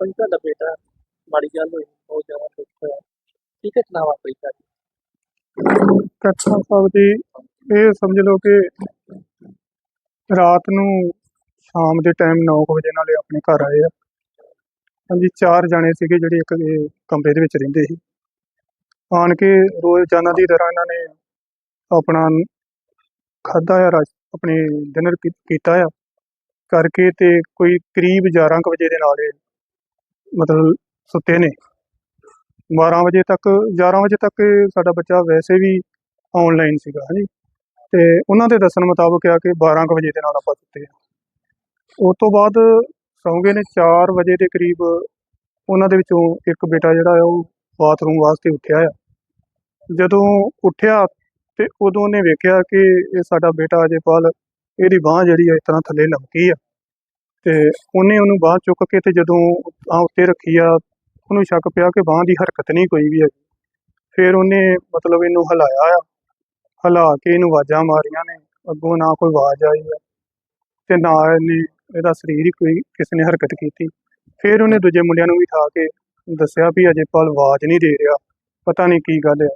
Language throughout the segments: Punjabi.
ਕੋਈ ਤੁਹਾਡਾ ਬੇਟਾ, ਮਾੜੀ ਗੱਲ ਹੋਈ, ਬਹੁਤ ਜ਼ਿਆਦਾ ਦੁੱਖ ਹੋਇਆ। ਕੀ ਘਟਨਾ ਵਾਪਰੀ ਤੁਹਾਡੀ? ਕੱਛਾ ਸਾਹਿਬ ਜੀ ਇਹ ਸਮਝ ਲਓ ਕਿ ਰਾਤ ਨੂੰ ਸ਼ਾਮ ਦੇ ਟਾਈਮ 9 ਵਜੇ ਨਾਲੇ ਆਪਣੇ ਘਰ ਆਏ ਆ। ਹਾਂਜੀ, ਚਾਰ ਜਾਣੇ ਸੀਗੇ ਜਿਹੜੇ ਇੱਕ ਕਮਰੇ ਦੇ ਵਿੱਚ ਰਹਿੰਦੇ ਸੀ। ਆਣ ਕੇ ਰੋਜ਼ਾਨਾ ਦੀ ਤਰ੍ਹਾਂ ਇਹਨਾਂ ਨੇ ਆਪਣਾ ਖਾਧਾ ਆ, ਰਾਜ ਆਪਣੇ ਡਿਨਰ ਕੀਤਾ ਆ। ਕਰਕੇ ਤੇ ਕੋਈ ਕਰੀਬ 11 ਕੁ ਵਜੇ ਦੇ ਨਾਲ ਮਤਲਬ ਸੁੱਤੇ ਨੇ। 12 ਵਜੇ ਤੱਕ 11 ਵਜੇ ਤੱਕ ਸਾਡਾ ਬੱਚਾ ਵੈਸੇ ਵੀ ਆਨਲਾਈਨ ਸੀਗਾ, ਹਾਂਜੀ। ਤੇ ਉਹਨਾਂ ਦੇ ਦੱਸਣ ਮੁਤਾਬਕ ਆ ਕਿ 12 ਕੁ ਵਜੇ ਦੇ ਨਾਲ ਆਪਾਂ ਸੁੱਤੇ ਆ ਉਸ ਤੋਂ ਬਾਅਦ ਸੌਂਗੇ ਨੇ 4 ਵਜੇ ਦੇ ਕਰੀਬ, ਉਹਨਾਂ ਦੇ ਵਿੱਚੋਂ ਇੱਕ ਬੇਟਾ ਜਿਹੜਾ ਆ, ਉਹ ਬਾਥਰੂਮ ਵਾਸਤੇ ਉੱਠਿਆ ਆ। ਜਦੋਂ ਉੱਠਿਆ ਤੇ ਉਦੋਂ ਉਹਨੇ ਵੇਖਿਆ ਕਿ ਇਹ ਸਾਡਾ ਬੇਟਾ ਅਜੇਪਾਲ ਇਹਦੀ ਬਾਹ ਜਿਹੜੀ ਆ ਇਸ ਤਰ੍ਹਾਂ ਥੱਲੇ ਲਮਕੀ ਆ। ਤੇ ਉਹਨੇ ਉਹਨੂੰ ਬਾਹ ਚੁੱਕ ਕੇ ਤੇ ਜਦੋਂ ਆ ਉੱਤੇ ਰੱਖੀ ਆ, ਉਹਨੂੰ ਸ਼ੱਕ ਪਿਆ ਕਿ ਬਾਹ ਦੀ ਹਰਕਤ ਨਹੀਂ ਕੋਈ ਵੀ ਹੈ ਫਿਰ ਉਹਨੇ ਮਤਲਬ ਇਹਨੂੰ ਹਿਲਾਇਆ ਆ, ਹਿਲਾ ਕੇ ਇਹਨੂੰ ਆਵਾਜ਼ਾਂ ਮਾਰੀਆਂ ਨੇ, ਅੱਗੋਂ ਨਾ ਕੋਈ ਆਵਾਜ਼ ਆਈ ਆ ਤੇ ਨਾ ਇਹਨੇ ਇਹਦਾ ਸਰੀਰ ਹੀ ਕੋਈ ਕਿਸੇ ਨੇ ਹਰਕਤ ਕੀਤੀ। ਫਿਰ ਉਹਨੇ ਦੂਜੇ ਮੁੰਡਿਆਂ ਨੂੰ ਵੀ ਠਾ ਕੇ ਦੱਸਿਆ ਵੀ ਅਜੇ ਪਾਲ ਆਵਾਜ਼ ਨਹੀਂ ਦੇ ਰਿਹਾ, ਪਤਾ ਨਹੀਂ ਕੀ ਗੱਲ ਹੈ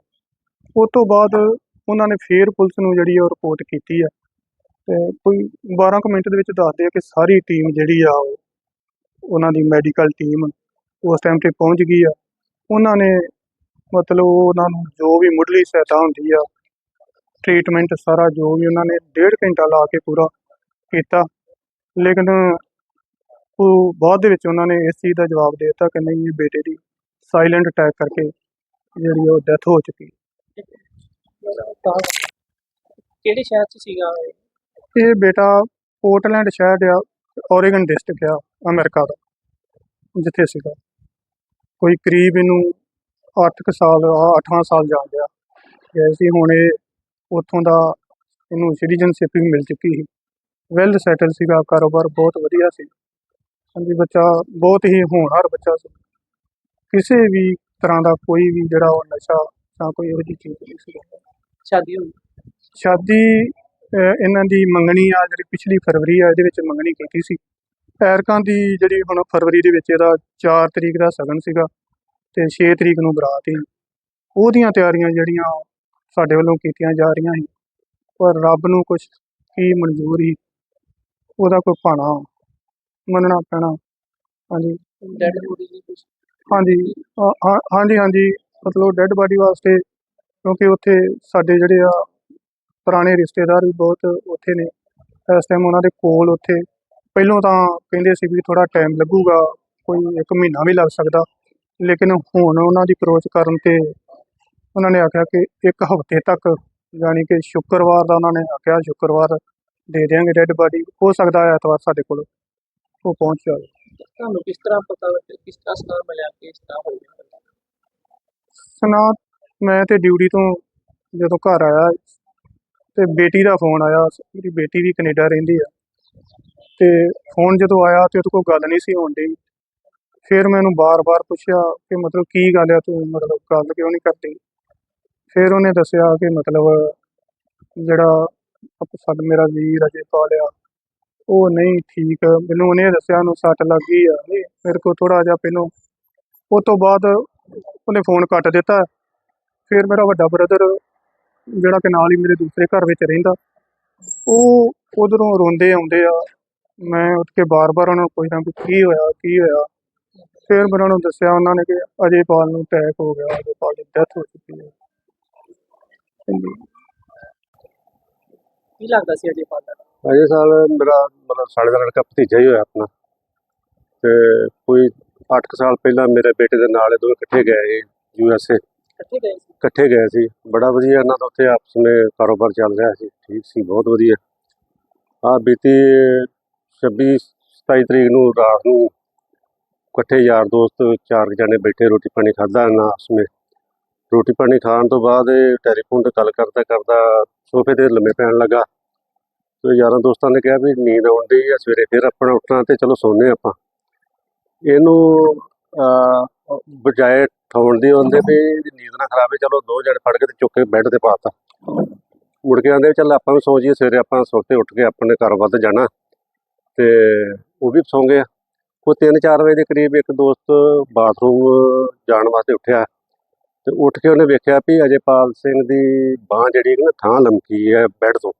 ਉਸ ਤੋਂ ਬਾਅਦ ਉਹਨਾਂ ਨੇ ਫੇਰ ਪੁਲਿਸ ਨੂੰ ਜਿਹੜੀ ਉਹ ਰਿਪੋਰਟ ਕੀਤੀ ਆ ਤੇ ਕੋਈ 12 ਕੁ ਮਿੰਟ ਦੇ ਵਿੱਚ ਦੱਸਦੇ ਆ ਕਿ ਸਾਰੀ ਟੀਮ ਜਿਹੜੀ ਆ ਉਹਨਾਂ ਦੀ ਮੈਡੀਕਲ ਟੀਮ ਉਸ ਟਾਈਮ ਤੇ ਪਹੁੰਚ ਗਈ ਆ। ਉਹਨਾਂ ਨੇ ਮਤਲਬ ਉਹਨਾਂ ਨੂੰ ਜੋ ਵੀ ਮੁੱਢਲੀ ਸਹਾਇਤਾ ਹੁੰਦੀ ਆ ਟ੍ਰੀਟਮੈਂਟ ਸਾਰਾ ਜੋ ਵੀ ਉਹਨਾਂ ਨੇ ਡੇਢ ਘੰਟਾ ਲਾ ਕੇ ਪੂਰਾ ਕੀਤਾ। ਲੇਕਿਨ ਉਹ ਬਾਅਦ ਦੇ ਵਿੱਚ ਉਹਨਾਂ ਨੇ ਇਸ ਚੀਜ਼ ਦਾ ਜਵਾਬ ਦੇ ਦਿੱਤਾ ਕਿ ਨਹੀਂ, ਇਹ ਬੇਟੇ ਦੀ ਸਾਇਲੈਂਟ ਅਟੈਕ ਕਰਕੇ ਜਿਹੜੀ ਉਹ ਡੈਥ ਹੋ ਚੁੱਕੀ। ਕਿਹੜੇ ਸ਼ਹਿਰ 'ਚ ਸੀਗਾ ਇਹ? ਬੇਟਾ ਪੋਰਟਲੈਂਡ ਸ਼ਹਿਰ ਆ ਓਰੇਗਨ ਡਿਸਟ੍ਰਿਕਟ ਆ ਅਮਰੀਕਾ ਦਾ ਜਿੱਥੇ ਸੀਗਾ। ਕੋਈ ਕਰੀਬ ਇਹਨੂੰ 8 ਕੁ ਸਾਲ 8ਵਾਂ ਸਾਲ ਜਾ ਗਿਆ ਗਏ ਸੀ ਹੁਣ ਇਹ ਉੱਥੋਂ ਦਾ ਇਹਨੂੰ ਸਿਟੀਜ਼ਨਸ਼ਿਪ ਵੀ ਮਿਲ ਚੁੱਕੀ ਸੀ। ਵੈਲ ਸੈਟਲ ਸੀਗਾ ਕਾਰੋਬਾਰ ਬਹੁਤ ਵਧੀਆ ਸੀ। ਹਾਂਜੀ ਬੱਚਾ ਬਹੁਤ ਹੀ ਹੋਣਹਾਰ ਬੱਚਾ ਸੀ। ਕਿਸੇ ਵੀ ਤਰ੍ਹਾਂ ਦਾ ਕੋਈ ਵੀ ਜਿਹੜਾ ਉਹ ਨਸ਼ਾ ਜਾਂ ਕੋਈ ਇਹੋ ਜਿਹੀ ਚੀਜ਼ ਨਹੀਂ ਸੀ। ਸ਼ਾਦੀ ਹੋਈ। ਸ਼ਾਦੀ ਇਹਨਾਂ ਦੀ ਮੰਗਣੀ ਆ ਜਿਹੜੀ ਪਿਛਲੀ ਫਰਵਰੀ ਆ ਇਹਦੇ ਵਿੱਚ ਮੰਗਣੀ ਕੀਤੀ ਸੀ। ਐਰਕਾਂ ਦੀ ਜਿਹੜੀ ਹੁਣ ਫਰਵਰੀ ਦੇ ਵਿੱਚ ਇਹਦਾ 4 ਤਰੀਕ ਦਾ ਸਗਨ ਸੀਗਾ ਤੇ 6 ਤਰੀਕ ਨੂੰ ਬਰਾਤ ਸੀ। ਉਹਦੀਆਂ ਤਿਆਰੀਆਂ ਜਿਹੜੀਆਂ ਸਾਡੇ ਵੱਲੋਂ ਕੀਤੀਆਂ ਜਾ ਰਹੀਆਂ ਸੀ ਪਰ ਰੱਬ ਨੂੰ ਕੁਝ ਕੀ ਮਨਜ਼ੂਰ ਉਹਦਾ ਕੋਈ ਭਾਣਾ ਮੰਨਣਾ ਪੈਣਾ। ਹਾਂਜੀ। ਡੈਡ ਬੋਡੀ ਦੀ ਕੁਛ? ਹਾਂਜੀ। ਹਾਂਜੀ ਹਾਂਜੀ। ਮਤਲਬ ਡੈੱਡ ਬਾਡੀ ਵਾਸਤੇ ਕਿਉਂਕਿ ਉੱਥੇ ਸਾਡੇ ਜਿਹੜੇ ਆ ਪੁਰਾਣੇ ਰਿਸ਼ਤੇਦਾਰ ਵੀ ਬਹੁਤ ਉੱਥੇ ਨੇ। ਇਸ ਟਾਈਮ ਉਹਨਾਂ ਦੇ ਕੋਲ ਉੱਥੇ ਪਹਿਲੋਂ ਤਾਂ ਕਹਿੰਦੇ ਸੀ ਵੀ ਥੋੜਾ ਟਾਈਮ ਲੱਗੂਗਾ ਕੋਈ ਇੱਕ ਮਹੀਨਾ ਵੀ ਲੱਗ ਸਕਦਾ। ਲੇਕਿਨ ਹੁਣ ਉਹਨਾਂ ਦੀ ਅਪਰੋਚ ਕਰਨ ਤੇ ਉਹਨਾਂ ਨੇ ਆਖਿਆ ਕਿ ਇੱਕ ਹਫ਼ਤੇ ਤੱਕ ਯਾਨੀ ਕਿ ਸ਼ੁੱਕਰਵਾਰ ਦਾ ਉਹਨਾਂ ਨੇ ਆਖਿਆ ਸ਼ੁੱਕਰਵਾਰ ਦੇ ਦਿਆਂਗੇ ਡੈੱਡ ਬਾਡੀ ਹੋ ਸਕਦਾ ਹੈ ਐਤਵਾਰ ਸਾਡੇ ਕੋਲ ਉਹ ਪਹੁੰਚ ਜਾਵੇ। ਤੁਹਾਨੂੰ ਕਿਸ ਤਰ੍ਹਾਂ ਪਤਾ ਲੱਗਿਆ ਕਿਸ ਤਰ੍ਹਾਂ ਸਲਾਹ ਮਿਲਿਆ ਕਿ ਇਸ ਤਰ੍ਹਾਂ ਹੋ ਗਿਆ? ਸੁਣਾ ਮੈਂ ਤੇ ਡਿਊਟੀ ਤੋਂ ਜਦੋਂ ਘਰ ਆਇਆ ਤੇ ਬੇਟੀ ਦਾ ਫੋਨ ਆਇਆ, ਮੇਰੀ ਬੇਟੀ ਵੀ ਕੈਨੇਡਾ ਰਹਿੰਦੀ ਆ। ਤੇ ਫੋਨ ਜਦੋਂ ਆਇਆ ਤੇ ਉਹਦੇ ਕੋਲ ਗੱਲ ਨਹੀਂ ਸੀ ਹੋਣ ਡਈ। ਫਿਰ ਮੈਂ ਉਹਨੂੰ ਬਾਰ-ਬਾਰ ਪੁੱਛਿਆ ਕਿ ਮਤਲਬ ਕੀ ਗੱਲ ਆ ਤੂੰ, ਮਤਲਬ ਗੱਲ ਕਿਉਂ ਨਹੀਂ ਕਰਦੀ? ਫਿਰ ਉਹਨੇ ਦੱਸਿਆ ਕਿ ਮਤਲਬ ਜਿਹੜਾ ਆਪ- ਸਾਡਾ, ਮੇਰਾ ਵੀਰ ਅਜੇ ਪਾਲਿਆ ਉਹ ਨਹੀਂ ਠੀਕ। ਮੈਨੂੰ ਉਹਨੇ ਦੱਸਿਆ ਉਹਨੂੰ ਸੱਟ ਲੱਗ ਗਈ ਆ। ਮੇਰੇ ਕੋਲ ਥੋੜਾ ਜਿਹਾ ਪਹਿਲੋਂ ਉਸ ਤੋਂ ਬਾਅਦ ਉਹਨੇ ਫੋਨ ਕੱਟ ਦਿੱਤਾ। ਫਿਰ ਮੇਰਾ ਵੱਡਾ ਬ੍ਰਦਰ ਜਿਹੜਾ ਕਿ ਨਾਲ ਹੀ ਮੇਰੇ ਦੂਸਰੇ ਘਰ ਵਿੱਚ ਰਹਿੰਦਾ। ਉਹ ਉਧਰੋਂ ਰੋਂਦੇ ਆਉਂਦੇ ਆ। ਮੈਂ ਉੱਠ ਕੇ ਬਾਰ-ਬਾਰ ਉਹਨਾਂ ਨੂੰ ਪੁੱਛਦਾ ਵੀ ਕੀ ਹੋਇਆ ਕੀ ਹੋਇਆ? ਫਿਰ ਮੈਂ ਉਹਨਾਂ ਨੂੰ ਦੱਸਿਆ ਉਹਨਾਂ ਨੇ ਕਿ ਅਜੇਪਾਲ ਨੂੰ ਅਟੈਕ ਹੋ ਗਿਆ ਅਜੇਪਾਲ ਦੀ ਡੈਥ ਹੋ ਚੁੱਕੀ ਹੈ। ਕੀ ਲੱਗਦਾ ਸੀ ਅਜੇ ਪਾਲ ਦਾ? ਅਜੇ ਸਾਲ ਮੇਰਾ ਮਤਲਬ ਸਾਲੇ ਦਾ ਲੜਕਾ ਭਤੀਜਾ ਹੀ ਹੋਇਆ ਆਪਣਾ। ਤੇ ਕੋਈ 8 ਸਾਲ ਪਹਿਲਾਂ ਮੇਰੇ ਬੇਟੇ ਦੇ ਨਾਲ ਇਹ ਦੋਵੇਂ ਇਕੱਠੇ ਗਏ ਯੂ ਐਸ ਏ ਇਕੱਠੇ ਗਏ ਸੀ? ਇਕੱਠੇ ਗਏ ਸੀ। ਬੜਾ ਵਧੀਆ ਇਹਨਾਂ ਦਾ ਉੱਥੇ ਆਪਸ ਵਿੱਚ ਕਾਰੋਬਾਰ ਚੱਲ ਰਿਹਾ ਸੀ। ਠੀਕ ਸੀ, ਬਹੁਤ ਵਧੀਆ। ਆ ਬੀਤੀ 26 27 ਤਰੀਕ ਨੂੰ ਰਾਤ ਨੂੰ ਇਕੱਠੇ ਯਾਰ ਦੋਸਤ ਚਾਰ ਕੁ ਜਣੇ ਬੈਠੇ, ਰੋਟੀ ਪਾਣੀ ਖਾਦਾ ਨਾ ਆਪਸ ਵਿੱਚ। ਰੋਟੀ ਪਾਣੀ ਖਾਣ ਤੋਂ ਬਾਅਦ ਟੈਲੀਫੋਨ ਤੇ ਗੱਲ ਕਰਦਾ ਕਰਦਾ ਸੋਫੇ ਤੇ ਲੰਮੇ ਪੈਣ ਲੱਗਾ। ਤੇ ਯਾਰਾਂ ਦੋਸਤਾਂ ਨੇ ਕਿਹਾ ਵੀ ਨੀਂਦ ਆਉਣ ਦੀ ਆ, ਸਵੇਰੇ ਫਿਰ ਆਪਣਾ ਉੱਠਣਾ ਤੇ ਚਲੋ ਸੌਂਦੇ ਹਾਂ ਆਪਾਂ। ਇਹਨੂੰ ਬਜਾਏ ਠਾਉਣ ਦੀ ਹੁੰਦੇ ਵੀ ਇਹਦੀ ਨੀਂਦ ਨਾ ਖਰਾਬ ਹੈ ਚਲੋ ਦੋ ਜਣੇ ਫੜ ਕੇ ਤੇ ਚੁੱਕ ਕੇ ਬੈੱਡ ਤੇ ਪਾਤਾ ਮੁੜ ਕੇ ਆਂਦੇ ਚੱਲ ਆਪਾਂ ਵੀ ਸੌ ਜਾਈਏ, ਸਵੇਰੇ ਆਪਾਂ ਸੁੱਤੇ ਉੱਠ ਕੇ ਆਪਣੇ ਘਰ ਵੱਧ ਜਾਣਾ। ਤੇ ਉਹ ਵੀ ਸੌਂ ਗਏ ਉਹ 3-4 ਵਜੇ ਦੇ ਕਰੀਬ ਇੱਕ ਦੋਸਤ ਬਾਥਰੂਮ ਜਾਣ ਵਾਸਤੇ ਉੱਠਿਆ। ਤੇ ਉੱਠ ਕੇ ਉਹਨੇ ਵੇਖਿਆ ਵੀ ਅਜੇਪਾਲ ਸਿੰਘ ਦੀ ਬਾਹ ਜਿਹੜੀ ਹੈ ਨਾ ਥਾਂ ਲਮਕੀ ਹੈ ਬੈੱਡ ਤੋਂ।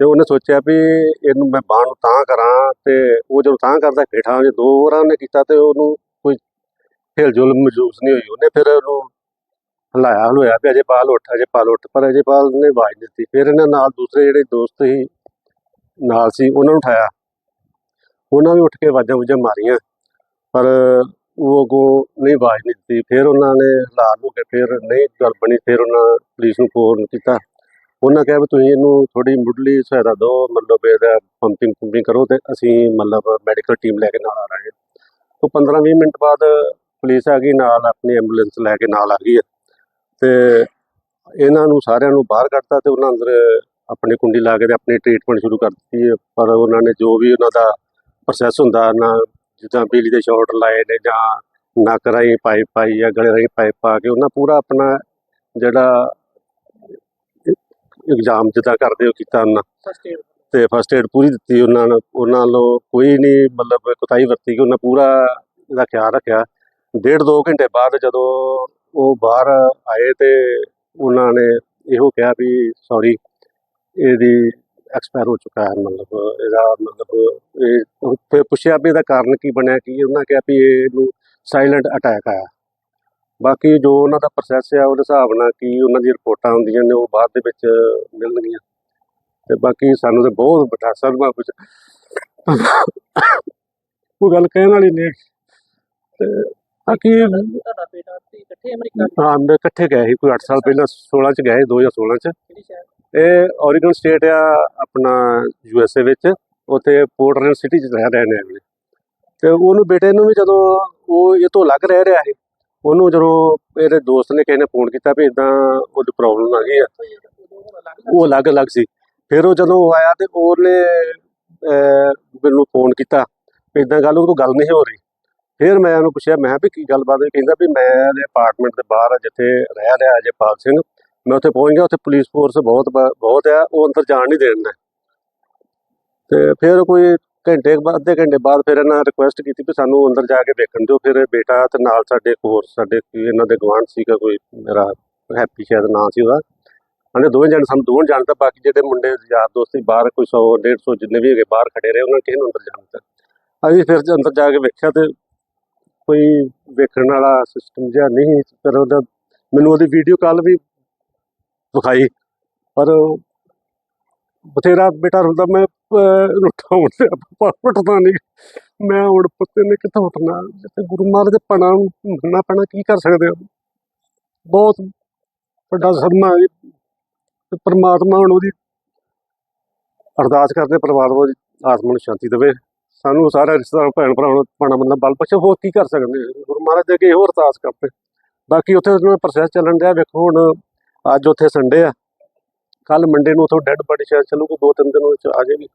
ਤੇ ਉਹਨੇ ਸੋਚਿਆ ਵੀ ਇਹਨੂੰ ਮੈਂ ਬਾਹ ਨੂੰ ਤਾਂ ਕਰਾਂ ਤੇ ਉਹ ਜਦੋਂ ਤਾਂ ਕਰਦਾ, ਹੇਠਾਂ ਜੇ ਦੋ ਵਾਰਾਂ ਉਹਨੇ ਕੀਤਾ ਤੇ ਉਹਨੂੰ ਹਿਲਜੁਲ ਮਜੂਸ ਨਹੀਂ ਹੋਈ, ਉਹਨੇ ਫਿਰ ਉਹਨੂੰ ਹਲਾਇਆ, ਹਲੋਇਆ ਵੀ ਅਜੇ ਪਾਲ ਉੱਠ, ਅਜੇ ਪਾਲ ਉੱਠ, ਪਰ ਅਜੇ ਪਾਲ ਨੇ ਆਵਾਜ਼ ਨਹੀਂ ਦਿੱਤੀ। ਫਿਰ ਇਹਨਾਂ ਨਾਲ ਦੂਸਰੇ ਜਿਹੜੇ ਦੋਸਤ ਸੀ, ਨਾਲ ਸੀ, ਉਹਨਾਂ ਨੂੰ ਉਠਾਇਆ। ਉਹਨਾਂ ਵੀ ਉੱਠ ਕੇ ਆਵਾਜ਼ਾਂ ਵੂਜ਼ਾਂ ਮਾਰੀਆਂ, ਪਰ ਉਹ ਅੱਗੋਂ ਨਹੀਂ ਆਵਾਜ਼ ਨਹੀਂ ਦਿੱਤੀ। ਫਿਰ ਉਹਨਾਂ ਨੇ ਹਾਲਾਤ ਹੋ ਕੇ ਫਿਰ ਨਹੀਂ ਗੱਲ ਬਣੀ, ਫਿਰ ਉਹਨਾਂ ਪੁਲਿਸ ਨੂੰ ਫੋਨ ਕੀਤਾ। ਉਹਨਾਂ ਕਿਹਾ ਵੀ ਤੁਸੀਂ ਇਹਨੂੰ ਥੋੜੀ ਮੁੱਢਲੀ ਸਹਾਇਤਾ ਦਿਓ, ਮਤਲਬ ਇਹਦਾ ਪੰਪਿੰਗ ਪੰਪਿੰਗ ਕਰੋ ਤੇ ਅਸੀਂ ਮਤਲਬ ਮੈਡੀਕਲ ਟੀਮ ਲੈ ਕੇ ਨਾਲ ਆ ਰਹੇ ਹਾਂ ਤੋਂ 15-20 ਮਿੰਟ ਬਾਅਦ ਪੁਲਿਸ ਆ ਗਈ ਨਾਲ ਆਪਣੀ ਐਂਬੂਲੈਂਸ ਲੈ ਕੇ ਨਾਲ ਆ ਗਈ ਹੈ। ਤੇ ਇਹਨਾਂ ਨੂੰ ਸਾਰਿਆਂ ਨੂੰ ਬਾਹਰ ਕੱਢਤਾ ਤੇ ਉਹਨਾਂ ਅੰਦਰ ਆਪਣੀ ਕੁੰਡੀ ਲਾ ਕੇ ਤੇ ਆਪਣੀ ਟ੍ਰੀਟਮੈਂਟ ਸ਼ੁਰੂ ਕਰ ਦਿੱਤੀ ਪਰ ਉਹਨਾਂ ਨੇ ਜੋ ਵੀ ਉਹਨਾਂ ਦਾ ਪ੍ਰੋਸੈਸ ਹੁੰਦਾ ਨਾ ਜਿੱਦਾਂ ਬਿਜਲੀ ਦੇ ਸ਼ਾਰਟ ਲਾਏ ਨੇ ਜਾਂ ਨੱਕ ਰਾਹੀਂ ਪਾਈਪ ਪਾਈ ਜਾਂ ਗਲੇ ਰਾਹੀਂ ਪਾਈਪ ਪਾ ਕੇ ਉਹਨਾਂ ਪੂਰਾ ਆਪਣਾ ਜਿਹੜਾ ਇਗਜ਼ਾਮ ਜਿੱਦਾਂ ਕਰਦੇ ਹੋ ਕੀਤਾ ਉਹਨਾਂ। ਤੇ ਫਸਟ ਏਡ ਪੂਰੀ ਦਿੱਤੀ ਉਹਨਾਂ ਨੂੰ। ਉਹਨਾਂ ਵੱਲੋਂ ਕੋਈ ਨਹੀਂ ਮਤਲਬ ਕੁਤਾਈ ਵਰਤੀ ਕਿ ਉਹਨਾਂ ਪੂਰਾ ਇਹਦਾ ਖਿਆਲ ਰੱਖਿਆ। ਡੇਢ ਦੋ ਘੰਟੇ ਬਾਅਦ ਜਦੋਂ ਉਹ ਬਾਹਰ ਆਏ ਤੇ ਉਹਨਾਂ ਨੇ ਇਹੋ ਕਿਹਾ ਵੀ ਸੌਰੀ ਇਹਦੀ ਐਕਸਪਾਇਰ ਹੋ ਚੁੱਕਾ ਹੈ, ਮਤਲਬ ਇਹਦਾ ਮਤਲਬ ਇਹ ਫਿਰ ਪੁੱਛਿਆ ਵੀ ਇਹਦਾ ਕਾਰਨ ਕੀ ਬਣਿਆ, ਕੀ ਉਹਨਾਂ ਕਿਹਾ ਵੀ ਇਹਨੂੰ ਸਾਇਲੈਂਟ ਅਟੈਕ ਆਇਆ। ਬਾਕੀ ਜੋ ਉਹਨਾਂ ਦਾ ਪ੍ਰੋਸੈਸ ਆ, ਉਹਦੇ ਹਿਸਾਬ ਨਾਲ ਕੀ ਉਹਨਾਂ ਦੀਆਂ ਰਿਪੋਰਟਾਂ ਹੁੰਦੀਆਂ ਨੇ, ਉਹ ਬਾਅਦ ਦੇ ਵਿੱਚ ਮਿਲਣਗੀਆਂ। ਤੇ ਬਾਕੀ ਸਾਨੂੰ ਤੇ ਬਹੁਤ ਵੱਡਾ ਸਦਮਾ ਕੁਝ ਉਹ ਗੱਲ ਕਹਿਣ ਵਾਲੀ ਨਹੀਂ। ਤੇ ਬਾਕੀ ਤੁਹਾਡਾ ਬੇਟਾ ਇਕੱਠੇ ਅਮਰੀਕਾ ਹਾਂ ਮੈਂ ਇਕੱਠੇ ਗਏ ਸੀ ਕੋਈ 8 ਸਾਲ ਪਹਿਲਾਂ 16 ਚ ਗਏ 2016 ਚ। ਕਿਹੜੀ ਸ਼ਹਿਰ? ਇਹ ਓਰੀਗਨ ਸਟੇਟ ਆ ਆਪਣਾ ਯੂ ਐਸ ਏ ਵਿੱਚ। ਉੱਥੇ ਪੋਰਟਲੈਂਡ ਸਿਟੀ ਚ ਰਹਿ ਰਹੇ ਨੇ ਅਗਲੇ। ਤੇ ਉਹਨੂੰ ਬੇਟੇ ਨੂੰ ਵੀ ਜਦੋਂ ਉਹ ਇਹ ਤੋਂ ਅਲੱਗ ਰਹਿ ਰਿਹਾ ਸੀ ਉਹਨੂੰ ਜਦੋਂ ਇਹਦੇ ਦੋਸਤ ਨੇ ਕਿਸੇ ਨੇ ਫੋਨ ਕੀਤਾ ਵੀ ਇਦਾਂ ਉਹਦੀ ਪ੍ਰੋਬਲਮ ਆ ਗਈ ਆ। ਹੁਣ ਅਲੱਗ ਉਹ ਅਲੱਗ-ਅਲੱਗ ਸੀ। ਫਿਰ ਉਹ ਜਦੋਂ ਉਹ ਆਇਆ ਤੇ ਉਹਨੇ ਮੈਨੂੰ ਫੋਨ ਕੀਤਾ। ਇਦਾਂ ਗੱਲ ਉਹ ਤੋਂ ਗੱਲ ਨਹੀਂ ਹੋ ਰਹੀ। ਫਿਰ ਮੈਂ ਉਹਨੂੰ ਪੁੱਛਿਆ, ਮੈਂ ਵੀ ਕੀ ਗੱਲਬਾਤ ਹੈ ਕਹਿੰਦਾ ਵੀ ਮੈਂ ਇਹਦੇ ਅਪਾਰਟਮੈਂਟ ਦੇ ਬਾਹਰ ਜਿੱਥੇ ਰਹਿ ਰਿਹਾ ਅਜੇਪਾਲ ਸਿੰਘ। ਮੈਂ ਉੱਥੇ ਪਹੁੰਚ ਗਿਆ, ਉੱਥੇ ਪੁਲਿਸ ਫੋਰਸ ਬਹੁਤ ਬਹੁਤ ਆ, ਉਹ ਅੰਦਰ ਜਾਣ ਨਹੀਂ ਦੇਣ ਤੇ ਫਿਰ ਕੋਈ ਘੰਟੇ ਬਾਅਦ, ਅੱਧੇ ਘੰਟੇ ਬਾਅਦ ਫਿਰ ਇਹਨਾਂ ਰਿਕੁਐਸਟ ਕੀਤੀ ਵੀ ਸਾਨੂੰ ਅੰਦਰ ਜਾ ਕੇ ਵੇਖਣ ਦਿਓ। ਫਿਰ ਬੇਟਾ ਤੇ ਨਾਲ ਸਾਡੇ ਇੱਕ ਹੋਰ, ਸਾਡੇ ਇਹਨਾਂ ਦੇ ਗਵਾਂਢ ਸੀਗਾ, ਕੋਈ ਮੇਰਾ ਹੈਪੀ ਸ਼ਾਇਦ ਨਾਂ ਸੀ ਉਹਦਾ। ਉਹਨੇ ਦੋਵੇਂ ਜਣ ਸਾਨੂੰ ਦੋਵੇਂ ਜਾਣਦਾ, ਬਾਕੀ ਜਿਹੜੇ ਮੁੰਡੇ ਯਾਰ ਦੋਸਤ ਸੀ, ਬਾਹਰ ਕੋਈ 100 150 ਜਿੰਨੇ ਵੀ ਹੈਗੇ, ਬਾਹਰ ਖੜੇ ਰਹੇ, ਉਹਨਾਂ ਨੇ ਕਿਸੇ ਨੂੰ ਅੰਦਰ ਜਾਣ ਦਿੱਤਾ। ਅਸੀਂ ਫਿਰ ਅੰਦਰ ਜਾ ਕੇ ਵੇਖਿਆ ਤੇ ਕੋਈ ਵੇਖਣ ਵਾਲਾ ਸਿਸਟਮ ਜਿਹਾ ਨਹੀਂ ਫਿਰ ਉਹਦਾ ਮੈਨੂੰ ਉਹਦੀ ਵੀਡੀਓ ਕਾਲ ਵੀ ਵਿਖਾਈ। ਪਰ ਬਥੇਰਾ ਬੇਟਾ ਰੁਲਦਾ, ਮੈਂ ਉਠਾਉਣ ਤੇ ਉੱਠਦਾ ਨਹੀਂ। ਮੈਂ ਹੁਣ ਪੁੱਤੇ ਨੇ ਕਿੱਥੋਂ ਉੱਠਣਾ? ਜਿੱਥੇ ਗੁਰੂ ਮਹਾਰਾਜ ਦੇ ਪਣਾ ਨੂੰ ਮੰਨਣਾ ਪੈਣਾ, ਕੀ ਕਰ ਸਕਦੇ ਹੋ ਬਹੁਤ ਵੱਡਾ ਸਦਮਾ ਹੈ ਜੀ। ਪ੍ਰਮਾਤਮਾ ਹੁਣ ਉਹਦੀ ਅਰਦਾਸ ਕਰਦੇ, ਪਰਿਵਾਰ ਨੂੰ ਆਤਮਾ ਨੂੰ ਸ਼ਾਂਤੀ ਦੇਵੇ। ਸਾਨੂੰ ਸਾਰਾ ਰਿਸ਼ਤੇਦਾਰ ਭੈਣ ਭਰਾ ਨੂੰ ਪਾਣਾ ਬੰਦਾ ਬਲ ਬਖਸ਼ੇ ਹੋਰ ਕੀ ਕਰ ਸਕਦੇ ਗੁਰੂ ਮਹਾਰਾਜ ਦੇ ਅੱਗੇ ਹੋਰ ਅਰਦਾਸ ਕਰਦੇ। ਬਾਕੀ ਉੱਥੇ ਪ੍ਰੋਸੈਸ ਚੱਲਣ ਡਿਆ, ਵੇਖੋ ਹੁਣ ਅੱਜ ਉੱਥੇ ਸੰਡੇ ਆ। ਕੱਲ ਮੰਡੇ ਨੂੰ ਉੱਥੋਂ ਡੈੱਡ ਬੋਡੀ ਸ਼ਾਇਦ ਚੱਲੂਗੀ, ਦੋ ਤਿੰਨ ਦਿਨ ਵਿੱਚ ਆ ਜਾਏਗੀ।